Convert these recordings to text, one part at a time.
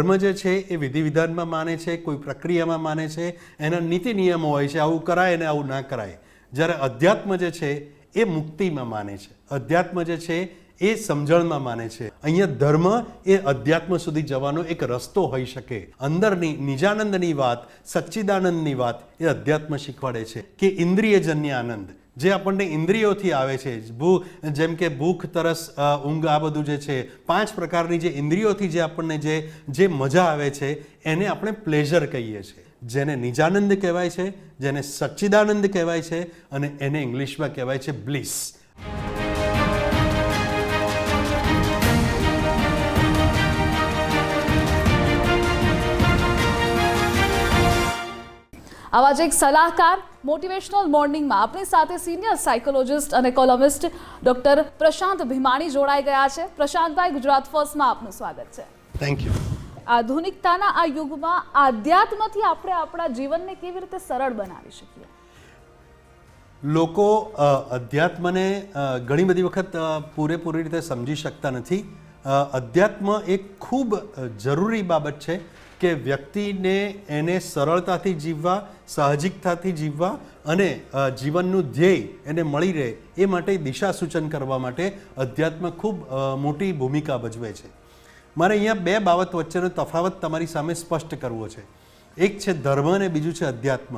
ધર્મ જે છે એ વિધિ વિધાનમાં માને છે, કોઈ પ્રક્રિયામાં માને છે, એના નીતિ નિયમો હોય છે, આવું કરાય અને આવું ના કરાય. જ્યારે અધ્યાત્મ જે છે એ મુક્તિમાં માને છે. અધ્યાત્મ જે છે એ સમજણમાં માને છે. અહીંયા ધર્મ એ અધ્યાત્મ સુધી જવાનો એક રસ્તો હોઈ શકે. અંદરની નિજાનંદની વાત, સચ્ચિદાનંદની વાત એ અધ્યાત્મ શીખવાડે છે કે ઇન્દ્રિયજન્ય આનંદ. જે આપણને ઇન્દ્રિયોથી આવે છે. ભૂ, જેમ કે ભૂખ, તરસ ઊંઘ, આ બધું જે છે, પાંચ પ્રકારની જે ઇન્દ્રિયોથી જે આપણને જે જે મજા આવે છે, એને આપણે પ્લેઝર કહીએ છીએ. જેને નિજાનંદ કહેવાય છે, જેને સચ્ચિદાનંદ કહેવાય છે, અને એને ઇંગ્લિશમાં કહેવાય છે બ્લિસ આવા જ એક સલાહકાર મોટિવેશનલ મોર્નિંગમાં આપણી સાથે સિનિયર સાયકોલોજિસ્ટ અને કોલમિસ્ટ ડોક્ટર પ્રશાંત ભીમાણી જોડાઈ ગયા છે. પ્રશાંતભાઈ ગુજરાત ફર્સ્ટમાં આપનું સ્વાગત છે. થેન્ક યુ આધુનિકતાના આ યુગમાં આધ્યાત્મથી આપણે આપણા જીવનને કેવી રીતે સરળ બનાવી શકીએ? લોકો અધ્યાત્મને ઘણી બધી વખત પૂરેપૂરી રીતે સમજી શકતા નથી. અધ્યાત્મ એક ખૂબ જરૂરી બાબત છે કે વ્યક્તિને એને સરળતાથી જીવવા, સાહજિકતાથી જીવવા અને જીવનનું ધ્યેય એને મળી રહે એ માટે દિશા સૂચન કરવા માટે અધ્યાત્મ ખૂબ મોટી ભૂમિકા ભજવે છે. મારે અહીંયા બે બાબત વચ્ચેનો તફાવત તમારી સામે સ્પષ્ટ કરવો છે. એક છે ધર્મ અને બીજું છે અધ્યાત્મ.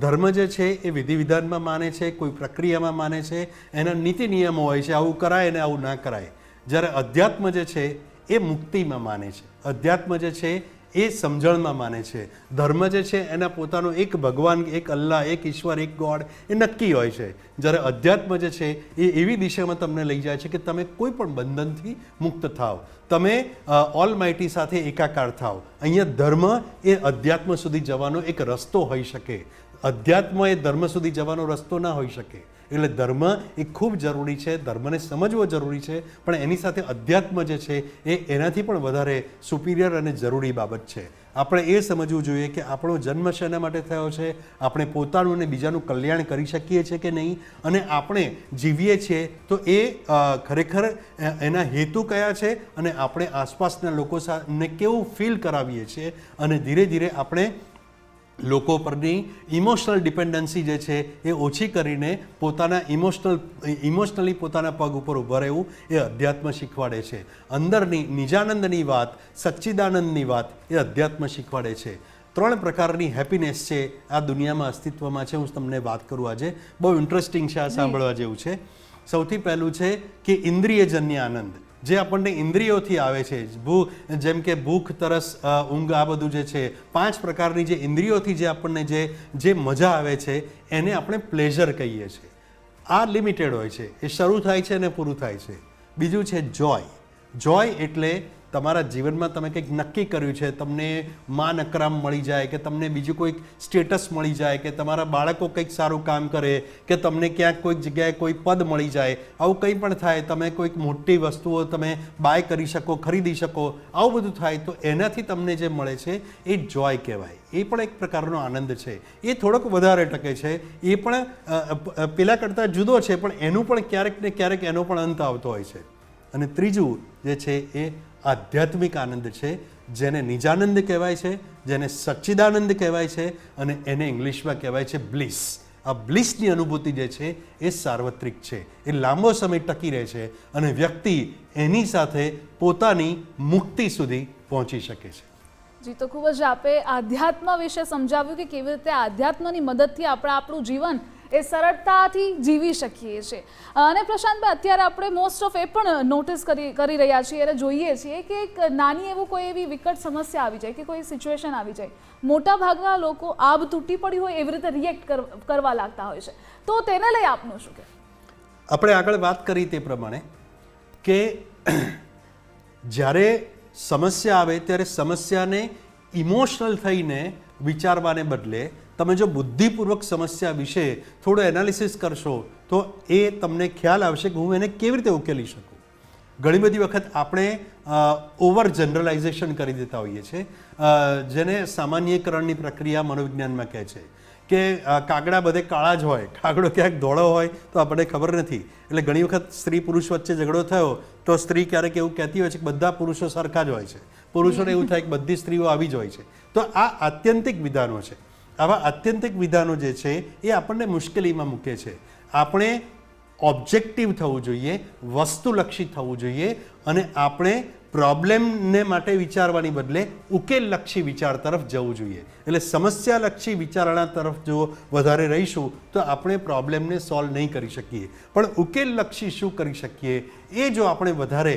ધર્મ જે છે એ વિધિ વિધાનમાં માને છે, કોઈ પ્રક્રિયામાં માને છે, એના નીતિ નિયમો હોય છે, આવું કરાય અને આવું ના કરાય. જ્યારે અધ્યાત્મ જે છે, એ મુક્તિમાં માને છે. અધ્યાત્મ જે છે, એ સમજણમાં માને છે. ધર્મ જે છે, એના પોતાનો એક ભગવાન, એક અલ્લાહ, એક ઈશ્વર, એક ગોડ, એ નક્કી હોય છે. જ્યારે અધ્યાત્મ જે છે, એ એવી દિશામાં તમને લઈ જાય છે કે તમે કોઈ પણ બંધનથી મુક્ત થાવ તમે ઓલ માઇટી સાથે એકાકાર થાવ અહીંયા ધર્મ એ અધ્યાત્મ સુધી જવાનો એક રસ્તો હોઈ શકે. અધ્યાત્મ એ ધર્મ સુધી જવાનો રસ્તો ના હોઈ શકે. એટલે ધર્મ એ ખૂબ જરૂરી છે, ધર્મને સમજવો જરૂરી છે, પણ એની સાથે અધ્યાત્મ જે છે એ એનાથી પણ વધારે સુપિરિયર અને જરૂરી બાબત છે. આપણે એ સમજવું જોઈએ કે આપણો જન્મ શેના માટે થયો છે, આપણે પોતાનું અને બીજાનું કલ્યાણ કરી શકીએ છીએ કે નહીં, અને આપણે જીવીએ છીએ તો એ ખરેખર એના હેતુ કયા છે અને આપણે આસપાસના લોકો સાથે કેવું ફીલ કરાવીએ છીએ, અને ધીરે ધીરે આપણે લોકો પરની ઇમોશનલ ડિપેન્ડન્સી જે છે એ ઓછી કરીને પોતાના ઇમોશનલ ઇમોશનલી પોતાના પગ ઉપર ઊભા રહેવું એ અધ્યાત્મ શીખવાડે છે. અંદરની નિજાનંદની વાત સચ્ચિદાનંદની વાત એ અધ્યાત્મ શીખવાડે છે. ત્રણ પ્રકારની હેપીનેસ છે આ દુનિયામાં અસ્તિત્વમાં છે. હું તમને વાત કરું આજે. બહુ ઇન્ટરેસ્ટિંગ છે આ સાંભળવા જેવું છે. સૌથી પહેલું છે કે ઇન્દ્રિયજન્ય આનંદ. જે આપણને ઇન્દ્રિયોથી આવે છે, ભૂ, જેમ કે ભૂખ, તરસ ઊંઘ, આ બધું જે છે, પાંચ પ્રકારની જે ઇન્દ્રિયોથી જે આપણને જે જે મજા આવે છે, એને આપણે પ્લેઝર કહીએ છીએ. આ લિમિટેડ હોય છે. એ શરૂ થાય છે અને પૂરું થાય છે. બીજું છે જોય જોય એટલે તમારા જીવનમાં તમે કંઈક નક્કી કર્યું છે, તમને માન અકરામ મળી જાય કે તમને બીજું કોઈક સ્ટેટસ મળી જાય કે તમારા બાળકો કંઈક સારું કામ કરે કે તમને ક્યાંક કોઈક જગ્યાએ કોઈ પદ મળી જાય, આવું કંઈ પણ થાય, તમે કોઈક મોટી વસ્તુઓ તમે બાય કરી શકો, ખરીદી શકો, આવું બધું થાય તો એનાથી તમને જે મળે છે એ જોય કહેવાય. એ પણ એક પ્રકારનો આનંદ છે. એ થોડોક વધારે ટકે છે. એ પણ પેલા કરતાં જુદો છે, પણ એનું પણ ક્યારેક ને ક્યારેક એનો પણ અંત આવતો હોય છે. અને ત્રીજું જે છે એ આધ્યાત્મિક આનંદ છે, જેને નિજાનંદ કહેવાય છે, જેને સચ્ચિદાનંદ કહેવાય છે અને એને ઇંગ્લિશમાં કહેવાય છે બ્લિસ. આ બ્લિસની અનુભૂતિ જે છે એ સાર્વત્રિક છે. એ લાંબો સમય ટકી રહે છે અને વ્યક્તિ એની સાથે પોતાની મુક્તિ સુધી પહોંચી શકે છે. જી, તો ખૂબ જ આપે આધ્યાત્મ વિશે સમજાવ્યું કે કેવી રીતે આધ્યાત્મની મદદથી આપણે આપણું જીવન એ સરળતાથી જીવી શકીએ છીએ. અને પ્રશાંતભાઈ અત્યારે આપણે મોસ્ટ ઓફ એ પણ નોટિસ કરી કરી રહ્યા છીએ અને જોઈએ છીએ કે એક નાની એવું કોઈ એવી વિકટ સમસ્યા આવી જાય કે કોઈ સિચ્યુએશન આવી જાય. મોટા ભાગના લોકો આબ તૂટી પડી હોય એવી રીતે રિએક્ટ કરવા લાગતા હોય છે. તો તેને લઈ આપનું શું કે આપણે આગળ વાત કરી તે પ્રમાણે કે જ્યારે સમસ્યા આવે ત્યારે સમસ્યાને ઇમોશનલ થઈને વિચારવાને બદલે તમે જો બુદ્ધિપૂર્વક સમસ્યા વિશે થોડો એનાલિસિસ કરશો, તો એ તમને ખ્યાલ આવશે કે હું એને કેવી રીતે ઉકેલી શકું. ઘણી બધી વખત આપણે ઓવર જનરલાઇઝેશન કરી દેતા હોઈએ છીએ. જેને સામાન્યકરણની પ્રક્રિયા મનોવિજ્ઞાનમાં કહે છે કે કાગડા બધે કાળા જ હોય, કાગડો ક્યાંક ધોળો હોય તો આપણને ખબર નથી. એટલે ઘણી વખત સ્ત્રી પુરુષ વચ્ચે ઝઘડો થયો તો સ્ત્રી ક્યારેક એવું કહેતી હોય છે કે બધા પુરુષો સરખા જ હોય છે. પુરુષોને એવું થાય કે બધી સ્ત્રીઓ આવી જ હોય છે. તો આ આત્યંતિક વિધાનો છે. આવા આત્યંતિક વિધાનો જે છે, એ આપણને મુશ્કેલીમાં મૂકે છે. આપણે ઓબ્જેક્ટિવ થવું જોઈએ, વસ્તુલક્ષી થવું જોઈએ અને આપણે પ્રોબ્લેમને માટે વિચારવાની બદલે ઉકેલલક્ષી વિચાર તરફ જવું જોઈએ. એટલે સમસ્યાલક્ષી વિચારણા તરફ જો વધારે રહીશું, તો આપણે પ્રોબ્લેમને સોલ્વ નહીં કરી શકીએ. પણ ઉકેલલક્ષી શું કરી શકીએ, એ જો આપણે વધારે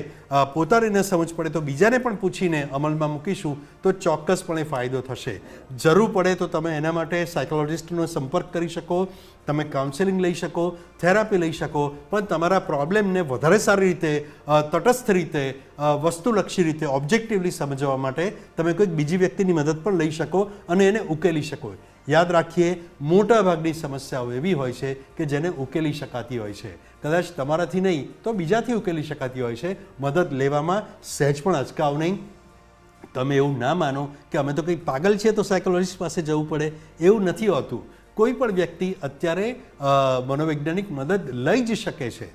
પોતાને ન સમજ પડે તો બીજાને પણ પૂછીને અમલમાં મૂકીશું, તો ચોક્કસપણે ફાયદો થશે. જરૂર પડે તો તમે એના માટે સાયકોલોજિસ્ટનો સંપર્ક કરી શકો, તમે કાઉન્સેલિંગ લઈ શકો, થેરાપી લઈ શકો, પણ તમારા પ્રોબ્લેમને વધારે સારી રીતે તટસ્થ રીતે વસ્તુલક્ષી રીતે ઓબ્જેક્ટિવલી સમજવા માટે તમે કોઈક બીજી વ્યક્તિની મદદ પણ લઈ શકો અને એને ઉકેલી શકો. યાદ રાખીએ, મોટાભાગની સમસ્યાઓ એવી હોય છે કે જેને ઉકેલી શકાતી હોય છે. કદાચ તમારાથી નહીં, તો બીજાથી ઉકેલી શકાતી હોય છે. મદદ લેવામાં સહેજ પણ અચકાવ નહીં. તમે એવું ના માનો કે અમે તો કંઈ પાગલ છીએ તો સાયકોલોજીસ્ટ પાસે જવું પડે. એવું નથી હોતું. કોઈ પણ વ્યક્તિ અત્યારે મનોવૈજ્ઞાનિક મદદ લઈ જ શકે છે.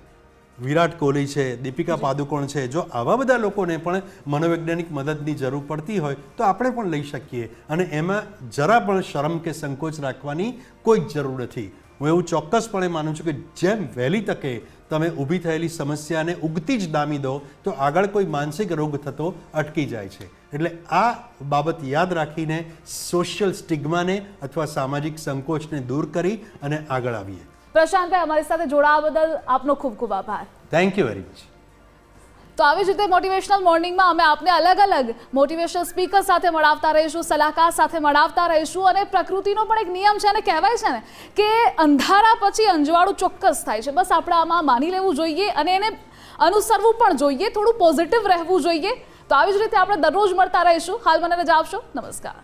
વિરાટ કોહલી છે દીપિકા પાદુકોણ છે જો આવા બધા લોકોને પણ મનોવૈજ્ઞાનિક મદદની જરૂર પડતી હોય તો આપણે પણ લઈ શકીએ. અને એમાં જરા પણ શરમ કે સંકોચ રાખવાની કોઈ જ જરૂર નથી. હું એવું ચોક્કસપણે માનું છું કે જેમ વહેલી તકે તમે ઊભી થયેલી સમસ્યાને ઉગતી જ ડામી દો તો આગળ કોઈ માનસિક રોગ થતો અટકી જાય છે. એટલે આ બાબત યાદ રાખીને સોશિયલ સ્ટિગ્માને અથવા સામાજિક સંકોચને દૂર કરી અને આગળ આવીએ. પ્રશાંતભાઈ અમારી સાથે જોડાવા બદલ આપનો ખૂબ ખૂબ આભાર. થેન્ક યુ વેરી મચ તો આવી જ રીતે મોટિવેશનલ મોર્નિંગમાં અમે આપને અલગ અલગ મોટિવેશનલ સ્પીકર સાથે મળાવતા રહીશું સલાહકાર સાથે મળાવતા રહીશું અને પ્રકૃતિનો પણ એક નિયમ છે અને કહેવાય છે ને કે અંધારા પછી અંજવાળું ચોક્કસ થાય છે. બસ આપણે આમાં માની લેવું જોઈએ અને એને અનુસરવું પણ જોઈએ થોડું પોઝિટિવ રહેવું જોઈએ. તો આવી જ રીતે આપણે દરરોજ મળતા રહીશું. હાલ મને રજા આપશો. નમસ્કાર.